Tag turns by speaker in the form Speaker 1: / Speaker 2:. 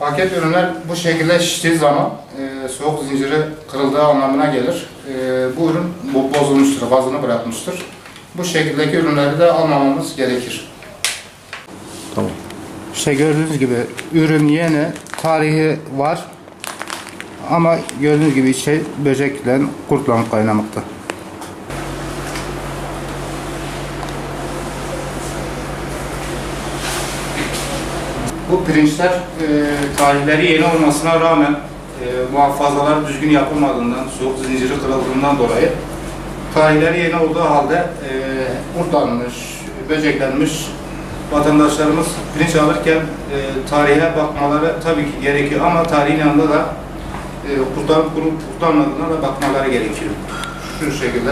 Speaker 1: Paket ürünler bu şekilde şiştiği zaman e, soğuk zinciri kırıldığı anlamına gelir. E, bu ürün bo- bozulmuştur, gazını bırakmıştır. Bu şekildeki ürünleri de almamamız gerekir.
Speaker 2: Tamam.
Speaker 1: İşte gördüğünüz gibi ürün yeni, tarihi var. Ama gördüğünüz gibi içi böcekle, kurtla kaynamakta. Bu pirinçler e, tarihleri yeni olmasına rağmen e, muhafazalar düzgün yapılmadığından, soğuk zinciri kırıldığından dolayı tarihleri yeni olduğu halde e, kurtlanmış, böceklenmiş vatandaşlarımız pirinç alırken e, tarihe bakmaları tabii ki gerekiyor ama tarihin yanında da e, kurtlanıp kurtlanmadığına da bakmaları gerekiyor. Şu şekilde